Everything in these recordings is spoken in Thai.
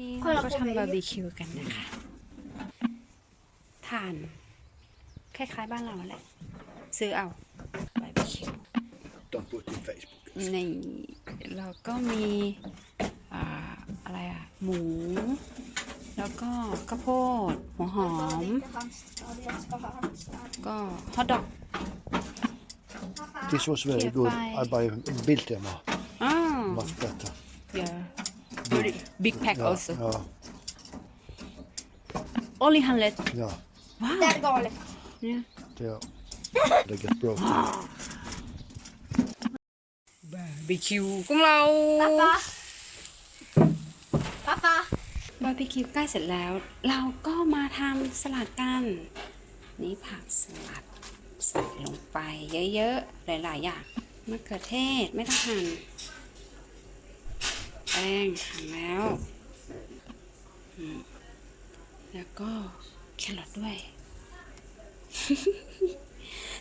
นี่คนละเราก็คนเลยทำบาร์บีคิวกันนะคะทาน คล้ายๆบ้านเราแหละ ซื้อเอาบาร์บีคิว Don't put in Facebook. ในเราก็มีอ่าอะไรอะหมู แล้วก็ข้าวโพด หัวหอม ก็ฮอทดอก This was very Here, good. bye. I buy Biltema. อ้าว Much better. yeah very big pack Yeah, also yeah, only 100 yeah. ว้าว Där galet. เนี่ย They, are, they get broken. บาร์บีคิวของเรา Pappa. Pappa. บาร์บีคิวใกล้เสร็จแล้ว เราก็มาทำสลัดกัน นี่ผักสลัดใส่ลงไปเยอะๆ หลายๆอย่างมะเขือเทศไม่ต้องหั่นแป้งหั่นแล้ว แล้วก็แครอทด้วย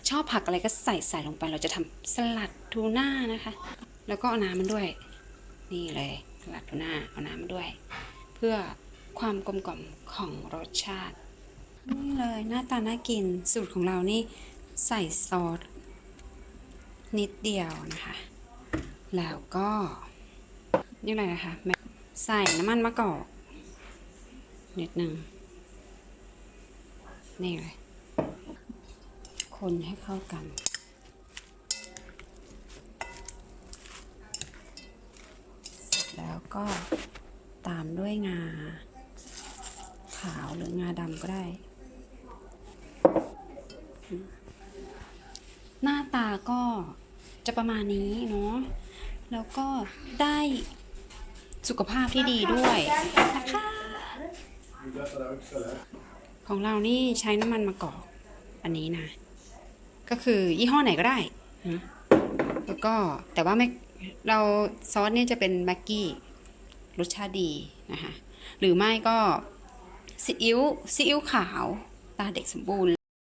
ชอบผักอะไรก็ใส่ใส่ลงไป เราจะทำสลัดทูน่านะคะ แล้วก็เอาน้ำมันด้วย นี่เลยสลัดทูน่าเอาน้ำมันด้วย เพื่อความกลมกล่อมของรสชาติ นี่เลยหน้าตาน่ากินสูตรของเรานี่ใส่ซอสนิดเดียวนะคะ แล้วก็ นี่อะไรนะคะใส่น้ำมันมะกอกนิดหนึ่งนี่เลยคนให้เข้ากัน เสร็จแล้วก็ตามด้วยงา ขาวหรืองาดำก็ได้ หน้าตาก็จะประมาณนี้เนาะแล้วก็ได้ สุขภาพที่ดีด้วยนะคะของเรานี่ใช้น้ำมันมะกอกอันนี้นะ ก็คือยี่ห้อไหนก็ได้แล้วก็แต่ว่าไม่เราซอสเนี่ยจะเป็นแม็กกี้รสชาติดีนะคะ หรือไม่ก็ซีอิ๊วซีอิ๊วขาวตาเด็กสมบูรณ์